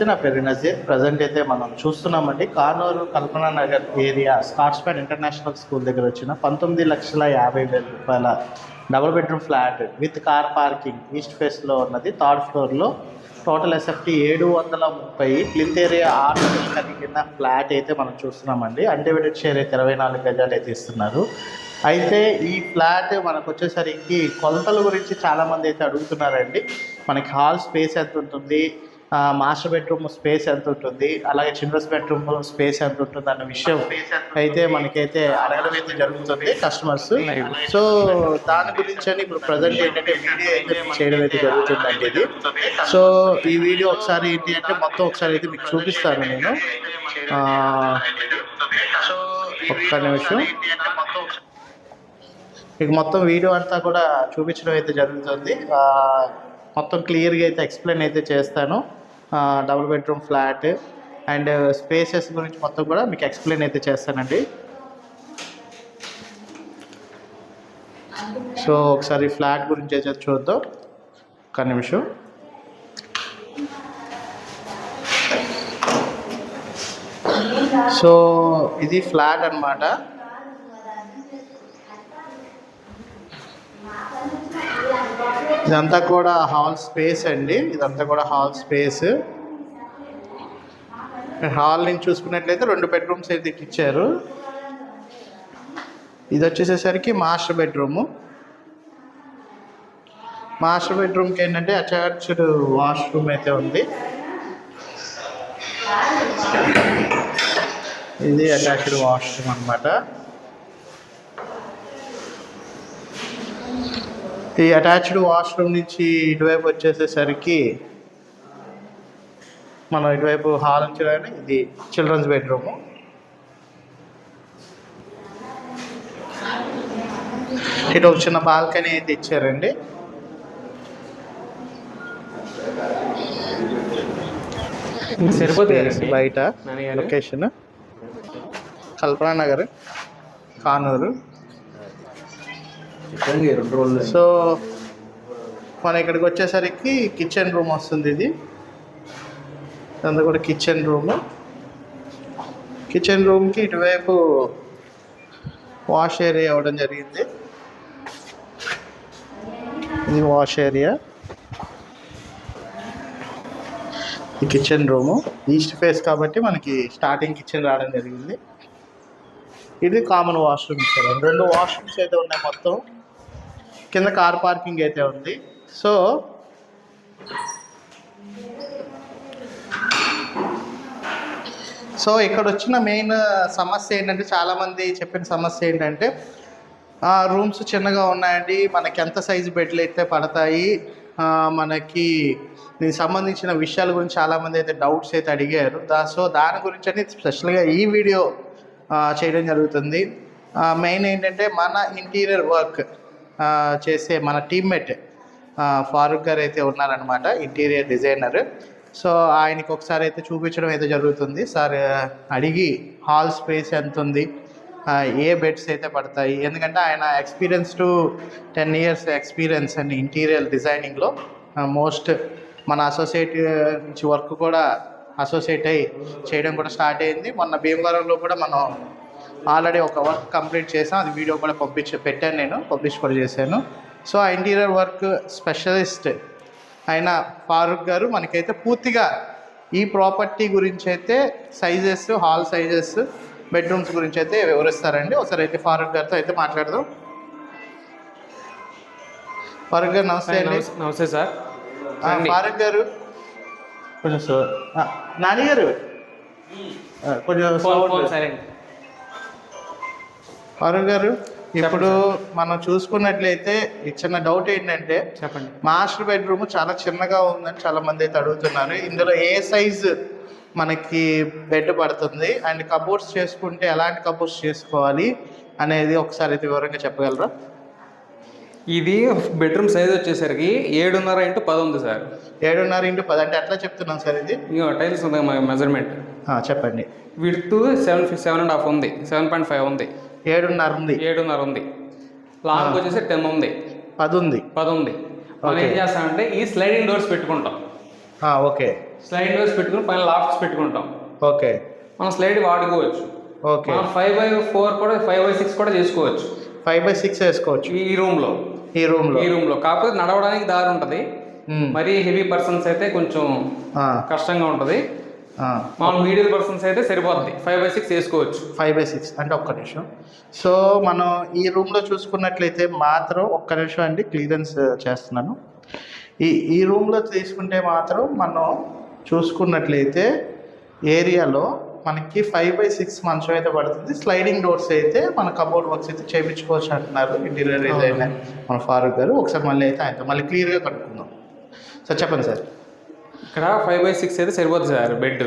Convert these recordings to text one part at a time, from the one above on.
నమస్తే నా పేరు నజీర్ ప్రజెంట్ అయితే మనం చూస్తున్నామండి. కానూరు కల్పనా నగర్ ఏరియా స్కాట్స్పేట్ ఇంటర్నేషనల్ స్కూల్ దగ్గర వచ్చిన పంతొమ్మిది లక్షల యాభై వేల రూపాయల double bedroom flat with car parking east ఫేస్లో ఉన్నది. థర్డ్ ఫ్లోర్లో టోటల్ ఎస్ఎఫ్టీ ఏడు వందల ముప్పై క్లింత్ ఏరియా ఆరు వందల కలిగిన ఫ్లాట్ అయితే మనం చూస్తున్నామండి. అన్డివైడెడ్ షేర్ అయితే ఇరవై నాలుగు గజాలు అయితే ఇస్తున్నారు. అయితే ఈ ఫ్లాట్ మనకు వచ్చేసరికి కొలతల గురించి చాలామంది అయితే అడుగుతున్నారండి. మనకి హాల్ స్పేస్ ఎంత ఉంటుంది? మాస్టర్ బెడ్రూమ్ స్పేస్ ఎంత ఉంటుంది అలాగే చిల్డ్రన్స్ బెడ్రూమ్ స్పేస్ ఎంత ఉంటుంది అన్న విషయం అయితే మనకైతే అడగడం అయితే జరుగుతుంది కస్టమర్స్. సో దాని గురించి అని ఇప్పుడు ప్రజెంట్ ఏంటంటే వీడియో అయితే చేయడం అయితే జరుగుతుందండి ఇది. సో ఈ వీడియో ఒకసారి ఏంటి అంటే మొత్తం ఒకసారి అయితే మీకు చూపిస్తాను నేను. ఒక్క నిమిషం. మీకు మొత్తం వీడియో అంతా కూడా చూపించడం అయితే జరుగుతుంది. మొత్తం క్లియర్గా అయితే ఎక్స్ప్లెయిన్ అయితే చేస్తాను. Double bedroom flat and spaces గురించి మొత్తం కూడా మీకు ఎక్స్ప్లెయిన్ అయితే చేస్తానండి. సో ఒకసారి ఫ్లాట్ గురించి అయితే చూద్దాం. ఒక నిమిషం. సో ఇది ఫ్లాట్ అన్నమాట. ఇదంతా కూడా హాల్ స్పేస్ అండి. ఇదంతా కూడా హాల్ స్పేస్. హాల్ నుంచి చూసుకున్నట్లయితే రెండు బెడ్రూమ్స్ అయితే ఇచ్చారు ఇది వచ్చేసేసరికి మాస్టర్ బెడ్రూము. మాస్టర్ బెడ్రూమ్కి ఏంటంటే అటాచ్డ్ వాష్రూమ్ అయితే ఉంది. ఇది అటాచ్డ్ వాష్రూమ్ అన్నమాట. ఈ అటాచ్డ్ వాష్రూమ్ నుంచి ఇటువైపు వచ్చేసేసరికి మనం ఇటువైపు హాల్ నుంచి రాగానే ఇది చిల్డ్రన్స్ బెడ్రూమ్ ఇటు ఒక చిన్న బాల్కనీ అయితే ఇచ్చారండి సరిపోతుంది కదండి. బయట. లొకేషన్ కల్పనా నగర్ కానూరు సో మన ఇక్కడికి వచ్చేసరికి కిచెన్ రూమ్ వస్తుంది ఇది. ఇదంతా కూడా కిచెన్ రూమ్ కిచెన్ రూమ్కి ఇటువైపు వాష్ ఏరియా ఇవ్వడం జరిగింది. ఇది వాష్ ఏరియా ఈ కిచెన్ రూము ఈస్ట్ ఫేస్ కాబట్టి మనకి స్టార్టింగ్ కిచెన్ రావడం జరిగింది. ఇది కామన్ వాష్రూమ్ ఇచ్చారు రెండు వాష్రూమ్స్ అయితే ఉన్నాయి మొత్తం. కింద కార్ పార్కింగ్ అయితే ఉంది. సో సో ఇక్కడ వచ్చిన మెయిన్ సమస్య ఏంటంటే చాలామంది చెప్పిన సమస్య ఏంటంటే రూమ్స్ చిన్నగా ఉన్నాయండి. మనకి ఎంత సైజు బెడ్లు అయితే పడతాయి? మనకి దీనికి సంబంధించిన విషయాల గురించి చాలామంది అయితే డౌట్స్ అయితే అడిగారు. దా సో దాని గురించి అని స్పెషల్గా ఈ వీడియో చేయడం జరుగుతుంది. మెయిన్ ఏంటంటే మన ఇంటీరియర్ వర్క్ చేసే మన టీమ్మేట్ ఫారూక్ గారు అయితే ఉన్నారనమాట ఇంటీరియర్ డిజైనర్ సో ఆయనకి ఒకసారి అయితే చూపించడం అయితే జరుగుతుంది. సార్ అడిగి హాల్ స్పేస్ ఎంత ఉంది? ఏ బెడ్స్ అయితే పడతాయి? ఎందుకంటే ఆయన experience to ten years experience and interior డిజైనింగ్లో most మన అసోసియేట్ నుంచి వర్క్ కూడా అసోసియేట్ అయ్యి చేయడం కూడా స్టార్ట్ అయింది. మొన్న భీమవరంలో కూడా మనం ఆల్రెడీ ఒక వర్క్ కంప్లీట్ చేసాం అది వీడియో కూడా పంపించి పెట్టాను నేను పబ్లిష్ కూడా చేశాను. సో ఆ ఇంటీరియర్ వర్క్ స్పెషలిస్ట్ అయిన ఫారూక్ గారు మనకైతే పూర్తిగా ఈ ప్రాపర్టీ గురించి అయితే సైజెస్ హాల్ సైజెస్ బెడ్రూమ్స్ గురించి అయితే వివరిస్తారండి. ఒకసారి అయితే ఫారూక్ గారితో అయితే మాట్లాడదాం. ఫారూక్ గారు నమస్తే అండి. నమస్తే- సార్. ఫారూక్ గారు. కొంచెం సో ఆ, నాని గారు. కొంచెం సైలెంట్ ఫారూక్ గారు ఇప్పుడు మనం చూసుకున్నట్లయితే ఈ చిన్న డౌట్ ఏంటంటే చెప్పండి. మాస్టర్ బెడ్రూమ్ చాలా చిన్నగా ఉందని చాలా మంది అయితే అడుగుతున్నారు. ఇందులో ఏ సైజ్ మనకి బెడ్ పడుతుంది? అండ్ కబోర్డ్స్ చేసుకుంటే ఎలాంటి కబోర్డ్స్ చేసుకోవాలి? అనేది ఒకసారి అయితే వివరంగా చెప్పగలరా? ఇది బెడ్రూమ్ సైజ్ వచ్చేసరికి ఏడున్నర ఇంటూ పది ఉంది సార్. ఏడున్నర ఇంటూ పది అంటే ఎట్లా చెప్తున్నాం సార్ ఇది. ఇక టైల్స్ ఉంది మా మెజర్మెంట్ చెప్పండి. Width seven seven and half ఉంది. సెవెన్ పాయింట్ ఫైవ్ ఉంది. ఏడున్నర ఉంది. ఏడున్నర ఉంది. లాంగ్ వచ్చేసి టెన్ ఉంది. పది ఉంది. పది ఉంది. మనం ఏం. చేస్తామంటే ఈ స్లైడింగ్ డోర్స్ పెట్టుకుంటాం. ఓకే. స్లైడ్ డోర్స్ పెట్టుకుని పైన లాఫ్ట్స్ పెట్టుకుంటాం. ఓకే. మనం స్లైడ్ వాడుకోవచ్చు. ఓకే. ఫైవ్ బై ఫోర్ కూడా ఫైవ్ బై సిక్స్ కూడా చేసుకోవచ్చు. ఫైవ్ బై సిక్స్ వేసుకోవచ్చు. ఈ రూమ్లో ఈ రూమ్లో ఈ రూమ్లో కాకపోతే నడవడానికి దారి ఉంటుంది. మరీ హెవీ పర్సన్స్ అయితే కొంచెం కష్టంగా ఉంటుంది. మామూలు మీడియం పర్సన్స్ అయితే సరిపోద్ది. ఫైవ్ బై సిక్స్ వేసుకోవచ్చు. ఫైవ్ బై సిక్స్ అంటే ఒక్క నిమిషం. సో మనం ఈ రూమ్లో చూసుకున్నట్లయితే మాత్రం ఒక్క నిమిషం అండి క్లియరెన్స్ చేస్తున్నాను. ఈ ఈ రూమ్లో తీసుకుంటే మాత్రం మనం చూసుకున్నట్లయితే ఏరియాలో మనకి ఫైవ్ బై సిక్స్ మంచం అయితే పడుతుంది. స్లైడింగ్ డోర్స్ అయితే మన కబోర్డ్ వర్క్స్ అయితే చేయించుకోవచ్చు అంటున్నారు ఇంటీరియర్ డిజైనర్ మన ఫారూక్ గారు. ఒకసారి మళ్ళీ అయితే ఆయనతో మళ్ళీ క్లియర్గా కనుక్కుందాం. సార్ చెప్పండి సార్. ఇక్కడ ఫైవ్ బై సిక్స్ అయితే సరిపోద్ది సార్ బెడ్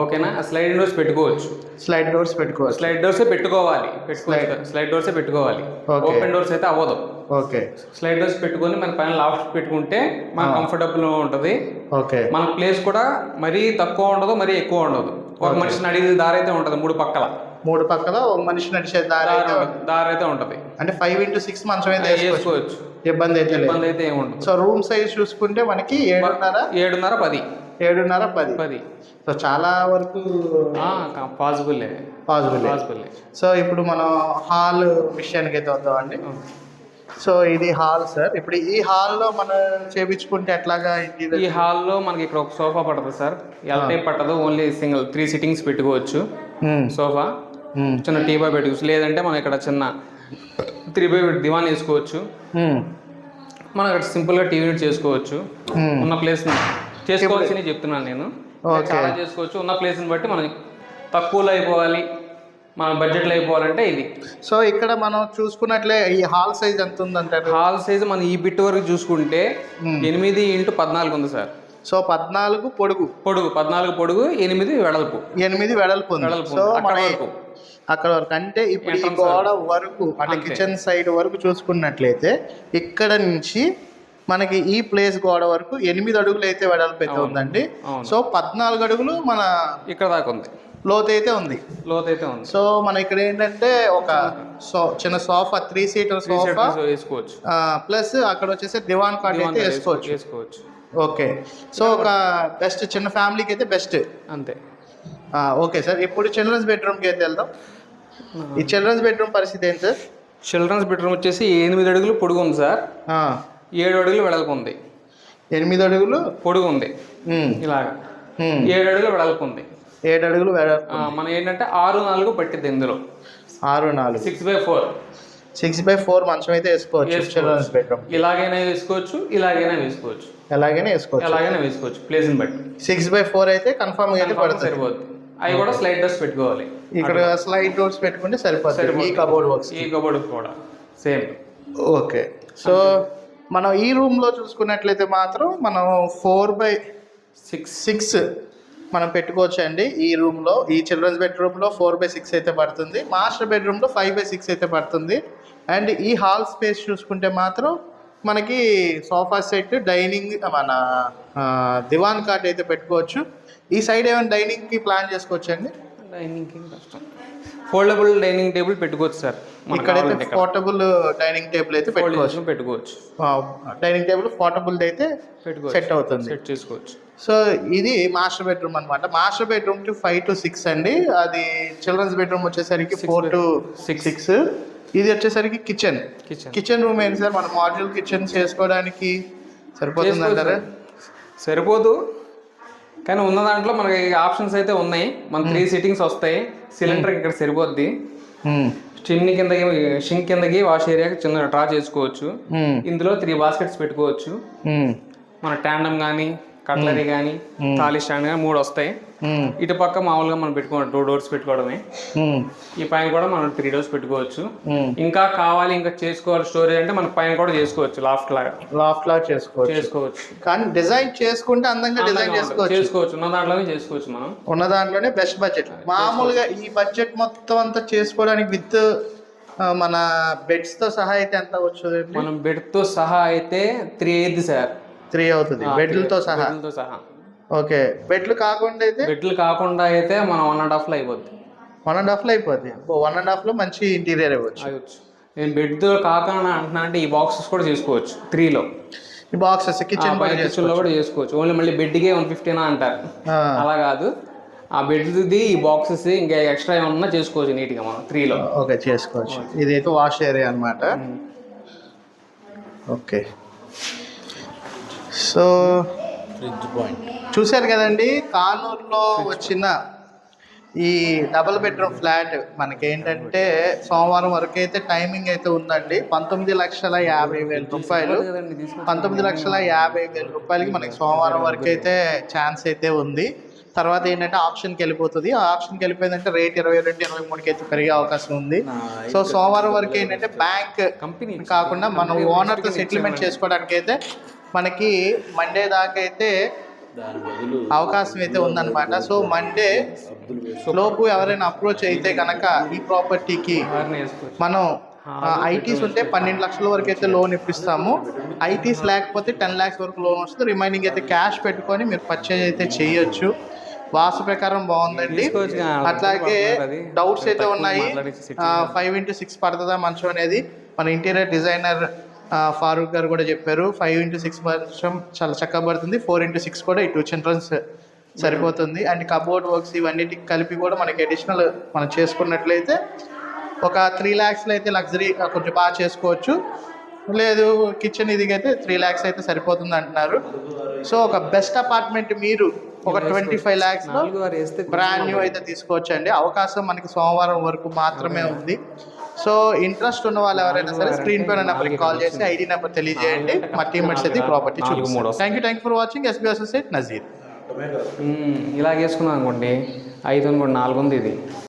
ఓకేనా స్లైడ్ డోర్స్ పెట్టుకోవచ్చు. స్లైడ్ డోర్స్ పెట్టుకోవచ్చు. స్లైడ్ డోర్సే పెట్టుకోవాలి. పెట్టుకోవాలి స్లైడ్ డోర్సే పెట్టుకోవాలి. ఓపెన్ డోర్స్ అయితే అవ్వదు. ఓకే స్లైడ్ డోర్స్ పెట్టుకొని మన పైన లాఫ్ట్ పెట్టుకుంటే మనకు కంఫర్టబుల్ ఉంటుంది. ఓకే మన ప్లేస్ కూడా మరీ తక్కువ ఉండదు మరీ ఎక్కువ ఉండదు. ఒక మనిషిని అడిగే దారి అయితే ఉంటుంది మూడు పక్కల. మూడు పక్కల ఒక మనిషి నడిచే దారి దారి అయితే ఉంటుంది. దారి అయితే ఉంటుంది. అంటే ఫైవ్ ఇంటూ సిక్స్ మంచం అయితే వేసుకోవచ్చు. ఇబ్బంది అయితే ఇబ్బంది అయితే ఏముండదు సో రూమ్ సైజ్ చూసుకుంటే మనకి ఏడున్నర ఏడున్నర పది. ఏడున్నర పది. పది. సో చాలా వరకు పాసిబుల్ పాసిబుల్ పాసిబుల్ సో ఇప్పుడు మనం హాల్ విషయానికి అయితే వద్దామండి సో ఇది హాల్ సార్. ఇప్పుడు ఈ హాల్లో మనం చేపించుకుంటే ఎట్లాగా ఈ హాల్లో మనకి ఇక్కడ ఒక సోఫా పడుతుంది సార్. ఎల్ టైప్ పట్టదు ఓన్లీ సింగిల్ త్రీ సిట్టింగ్స్ పెట్టుకోవచ్చు. సోఫా. చిన్న టీ బాయ్ పెట్టుకోవచ్చు. లేదంటే మనం ఇక్కడ చిన్న త్రీ బై దివాన్ వేసుకోవచ్చు. మనం ఇక్కడ సింపుల్గా టీవీ యూనిట్ చేసుకోవచ్చు. ఉన్న ప్లేస్ చేసుకోవాల్సి చెప్తున్నాను నేను. చాలా చేసుకోవచ్చు. ఉన్న ప్లేస్ని బట్టి మనం తక్కువలో అయిపోవాలి. మన బడ్జెట్లో అయిపోవాలంటే ఇది. సో ఇక్కడ మనం చూసుకున్నట్లే ఈ హాల్ సైజ్ ఎంత ఉందంటారు? హాల్ సైజ్ మనం ఈ బిట్ వరకు చూసుకుంటే ఎనిమిది ఇంటూ పద్నాలుగు ఉంది సార్. సో పద్నాలుగు పొడుగు. పొడుగు పద్నాలుగు పొడుగు ఎనిమిది వెడల్పు. ఎనిమిది వెడల్పు ఉంది. వెడల్పు సో. అక్కడ మన వరకు. అక్కడ వరకు. అంటే ఇప్పుడు ఈ గోడ వరకు. అంటే. కిచెన్ సైడ్ వరకు చూసుకున్నట్లయితే ఇక్కడ నుంచి మనకి ఈ ప్లేస్ గోడ వరకు ఎనిమిది అడుగులు అయితే వెడల్పు అయితే ఉందండి. సో పద్నాలుగు అడుగులు మన ఇక్కడ దాకా ఉంది. లోతు అయితే ఉంది. లోత్ అయితే ఉంది. సో మన ఇక్కడ ఏంటంటే ఒక సో చిన్న సోఫా త్రీ సీటర్ సోఫా వేసుకోవచ్చు. ప్లస్ అక్కడ వచ్చేసి దివాన్ దివాన్ అయితే వేసుకోవచ్చు. వేసుకోవచ్చు. ఓకే. సో ఒక బెస్ట్ చిన్న ఫ్యామిలీకి అయితే బెస్ట్ అంతే. Okay sir. ఇప్పుడు చిల్డ్రన్స్ బెడ్రూమ్కి అయితే వెళ్దాం. ఈ చిల్డ్రన్స్ బెడ్రూమ్ పరిస్థితి ఏంటి సార్? చిల్డ్రన్స్ బెడ్రూమ్ వచ్చేసి ఎనిమిది అడుగులు పొడుగు ఉంది సార్. ఏడు అడుగులు వెడల్పు ఉంది. ఎనిమిది అడుగులు? పొడుగు ఉంది. ఇలాగా. ఏడు అడుగులు వెడల్పు ఉంది. ఏడు అడుగులు మనం ఏంటంటే ఆరు నాలుగు పట్టిద్ది ఇందులో. ఆరు నాలుగు. Six by four six by four మంచం అయితే వేసుకోవచ్చు. Children's bedroom. ఇలాగైనా వేసుకోవచ్చు ఇలాగైనా వేసుకోవచ్చు. ఎలాగైనా వేసుకోవచ్చు. ఎలాగైనా వేసుకోవచ్చు ప్లేస్ని బట్టి. సిక్స్ బై ఫోర్ అయితే కన్ఫర్మ్ అయితే పడుతుంది. సరిపోద్ది. అవి కూడా స్లైడ్ డోర్స్ పెట్టుకోవాలి. ఇక్కడ స్లైడ్ డోర్స్ పెట్టుకుంటే సరిపోతుంది ఈ సరిపోతుంది. కబోర్డ్ వర్క్స్ ఈ కబోర్డ్ కూడా సేమ్ ఓకే. సో మనం ఈ రూమ్లో చూసుకున్నట్లయితే మాత్రం మనం ఫోర్ బై సిక్స్ సిక్స్ మనం పెట్టుకోవచ్చు అండి ఈ రూమ్లో ఈ చిల్డ్రన్స్ బెడ్రూమ్లో ఫోర్ బై సిక్స్ అయితే పడుతుంది. మాస్టర్ బెడ్రూమ్లో ఫైవ్ బై సిక్స్ అయితే పడుతుంది. అండ్ ఈ హాల్ స్పేస్ చూసుకుంటే మాత్రం మనకి సోఫా సెట్ డైనింగ్ మన దివాన్ కార్డ్ అయితే పెట్టుకోవచ్చు. ఈ సైడ్ ఏమైనా డైనింగ్కి ప్లాన్ చేసుకోవచ్చు అండి డైనింగ్ కష్టం. ఫోల్డబుల్ డైనింగ్ టేబుల్ పెట్టుకోవచ్చు సార్. ఇక్కడైతే. పోర్టబుల్ డైనింగ్ టేబుల్ అయితే పెట్టుకోవచ్చు. పెట్టుకోవచ్చు. డైనింగ్ టేబుల్ పోర్టబుల్ అయితే పెట్టుకోవచ్చు. సెట్ అవుతుంది. సెట్ చేసుకోవచ్చు. సో ఇది మాస్టర్ బెడ్రూమ్ అన్నమాట. Master bedroom to five to six అండి. అది చిల్డ్రన్స్ బెడ్రూమ్ వచ్చేసరికి ఫోర్ టు six. సిక్స్ ఇది వచ్చేసరికి కిచెన్ కిచెన్ కిచెన్ రూమ్ ఏంటి సార్? మన మాడ్యూల్ కిచెన్ చేసుకోవడానికి సరిపోతుంది అంటారా? సరిపోదు. కానీ ఉన్న దాంట్లో మనకి ఆప్షన్స్ అయితే ఉన్నాయి. మన త్రీ సిట్టింగ్స్ వస్తాయి. సిలిండర్ ఇక్కడ సరిపోద్ది. చిన్ని కిందకి షింక్ కిందకి వాష్ ఏరియాకి చిన్న డ్రా చేసుకోవచ్చు. ఇందులో త్రీ బాస్కెట్స్ పెట్టుకోవచ్చు. మన ట్యాండమ్ కానీ కట్లరీ కానీ థాలీ స్టాండ్ కానీ మూడు వస్తాయి. ఇటు పక్క మామూలుగా మనం పెట్టుకోవడం టూ డోర్స్ పెట్టుకోవడమే. ఈ పైన కూడా మనం త్రీ డోర్స్ పెట్టుకోవచ్చు. ఇంకా కావాలి ఇంకా చేసుకోవాలి స్టోరేజ్ అంటే మన పైన కూడా చేసుకోవచ్చు లాఫ్ట్ లాగా. లాఫ్ట్ లా చేసుకోవచ్చు. చేసుకోవచ్చు. కానీ డిజైన్ చేసుకుంటే అందంగా డిజైన్ చేసుకోవచ్చు. చేసుకోవచ్చు. ఉన్న దాంట్లోనే చేసుకోవచ్చు మనం. ఉన్న దాంట్లోనే బెస్ట్ బడ్జెట్ మామూలుగా ఈ బడ్జెట్ మొత్తం అంతా చేసుకోవడానికి విత్ మన బెడ్స్తో సహా అయితే ఎంత వచ్చుది మనం బెడ్తో సహా అయితే త్రీ అయింది సార్. త్రీ అవుతుంది. బెడ్లతో సహా. బెడ్లతో సహా. ఓకే. బెడ్లు కాకుండా అయితే? బెడ్లు కాకుండా అయితే మనం వన్ అండ్ హాఫ్లో అయిపోద్ది. వన్ అండ్ హాఫ్లో అయిపోద్ది. వన్ అండ్ హాఫ్లో మంచి ఇంటీరియర్ ఇవ్వచ్చు నేను బెడ్ కాకుండా అంటున్నా అంటే ఈ బాక్సెస్ కూడా చేసుకోవచ్చు. త్రీలో ఈ బాక్సెస్ కిచెన్ కిచెన్లో కూడా చేసుకోవచ్చు. ఓన్లీ మళ్ళీ బెడ్కే వన్ ఫిఫ్టీనా అంటారు. అలా కాదు. ఆ బెడ్ది ఈ బాక్సెస్ ఇంకా ఎక్స్ట్రా ఏమన్నా చేసుకోవచ్చు నీట్గా మనం త్రీలో ఓకే చేసుకోవచ్చు. ఇదైతే వాష్ ఏరియా అన్నమాట. ఓకే. సో ఫ్రిడ్జ్ పాయింట్ చూశారు కదండి కానూరులో వచ్చిన ఈ డబుల్ బెడ్రూమ్ ఫ్లాట్ మనకేంటంటే సోమవారం వరకు అయితే టైమింగ్ అయితే ఉందండి. పంతొమ్మిది లక్షల యాభై వేల రూపాయలు. పంతొమ్మిది లక్షల యాభై వేల రూపాయలకి మనకి సోమవారం వరకు అయితే ఛాన్స్ అయితే ఉంది. తర్వాత ఏంటంటే ఆప్షన్కి వెళ్ళిపోతుంది. ఆ ఆప్షన్కి వెళ్ళిపోయిందంటే రేట్ ఇరవై రెండు ఇరవై మూడుకి అయితే పెరిగే అవకాశం ఉంది. సో సోమవారం వరకు ఏంటంటే బ్యాంక్ కంపెనీ కాకుండా మనం ఓనర్తో సెటిల్మెంట్ చేసుకోవడానికి అయితే మనకి మండే దాకా అయితే అవకాశం అయితే ఉందన్నమాట. సో మండే వేసి లోపు ఎవరైనా అప్రోచ్ అయితే కనుక ఈ ప్రాపర్టీకి మనం ఐటీస్ ఉంటే పన్నెండు లక్షల వరకు అయితే లోన్ ఇప్పిస్తాము. ఐటీస్ లేకపోతే టెన్ ల్యాక్స్ వరకు లోన్ వస్తుంది. రిమైనింగ్ అయితే క్యాష్ పెట్టుకొని మీరు పర్చేజ్ అయితే చేయొచ్చు. వాస్తు ప్రకారం బాగుందండి. అట్లాగే డౌట్స్ అయితే ఉన్నాయి. ఫైవ్ ఇంటూ సిక్స్ పడుతుందా మంచం అనేది మన ఇంటీరియర్ డిజైనర్ ఫారూక్ గారు కూడా చెప్పారు ఫైవ్ ఇంటూ సిక్స్ మంచం చాలా చక్కగా పడుతుంది ఫోర్ ఇంటూ సిక్స్ కూడా ఈ టూ చిల్డ్రన్స్ సరిపోతుంది. అండ్ కబోర్డ్ వర్క్స్ ఇవన్నిటికి కలిపి కూడా మనకి అడిషనల్ మనం చేసుకున్నట్లయితే ఒక త్రీ ల్యాక్స్లో అయితే లగ్జరీ కొంచెం బాగా చేసుకోవచ్చు. లేదు కిచెన్ ఇదిగా అయితే త్రీ ల్యాక్స్ అయితే సరిపోతుంది అంటున్నారు. సో ఒక బెస్ట్ అపార్ట్మెంట్ మీరు ఒక ట్వంటీ ఫైవ్ వేస్తే బ్రాండ్ న్యూ అయితే తీసుకోవచ్చు అండి అవకాశం మనకి సోమవారం వరకు మాత్రమే ఉంది. సో ఇంట్రెస్ట్ ఉన్న వాళ్ళు ఎవరైనా సరే స్క్రీన్ పైన నెంబర్కి కాల్ చేసి ఐడి నెంబర్ తెలియజేయండి. మా టీమ్మేట్స్ అయితే ప్రాపర్టీ చూపిస్తారు. Thank you thank for watching SB associate Nazeer. ఇలా వేసుకున్నాం అనుకోండి. ఐదు అనుకోండి నాలుగు ఉంది ఇది.